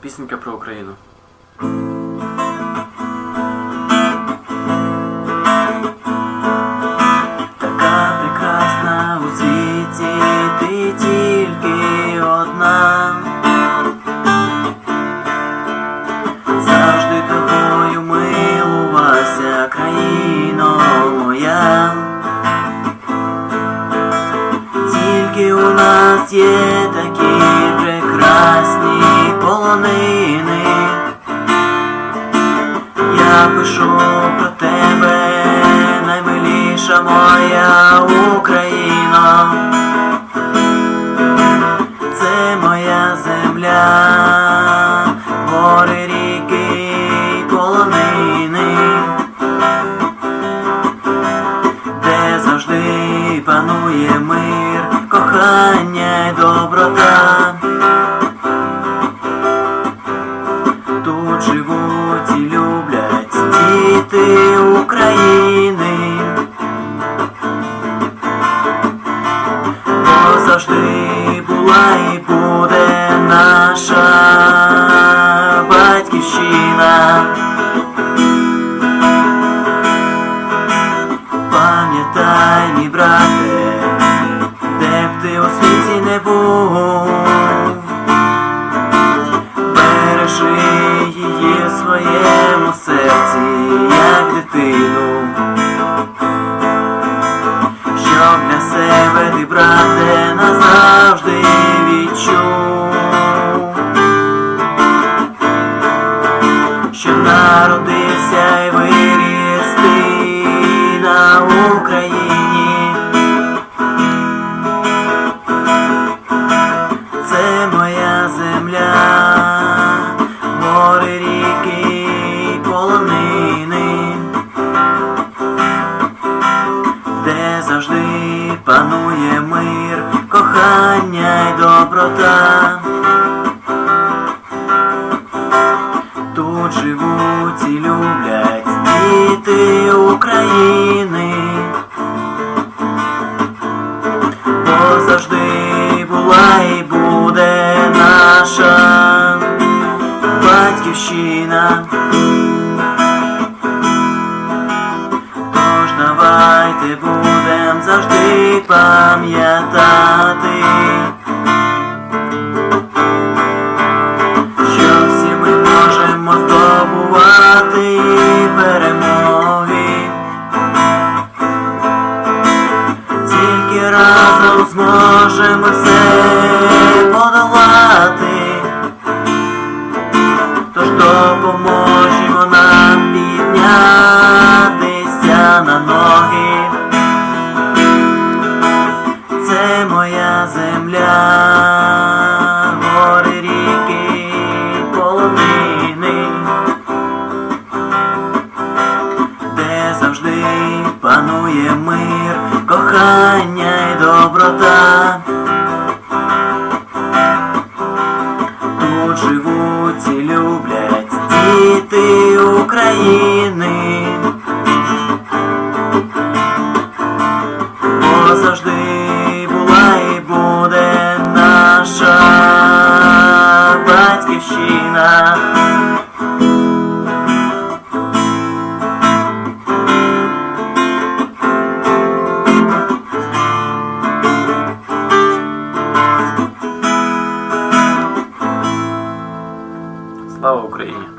Пісенька про Україну. Така прекрасна у світі, ти тільки одна. Завжди тобою милувався, країно моя. Тільки у нас є наймиліша моя Україна. Це моя земля, гори, ріки, полонини, де завжди панує мир, кохання й доброта. Тут живуть і люблять діти України. Брате, де б ти у світі не був. Бережи її в своєму серці, як дитину. Щоб для себе ти, брате, назавжди відчув, що народився і виріс панує мир, кохання й доброта. Тут живуть і люблять діти України. Бо завжди була і буде наша батьківщина. Давайте будем завжди пам'ятати, що всі ми можемо здобувати перемоги. Тільки разом зможемо все подолати. Тож допоможемо моя земля, гори, ріки, полонини, де завжди панує мир, кохання й доброта. Тут живуть і люблять діти України. батьківщина. Слава Україні!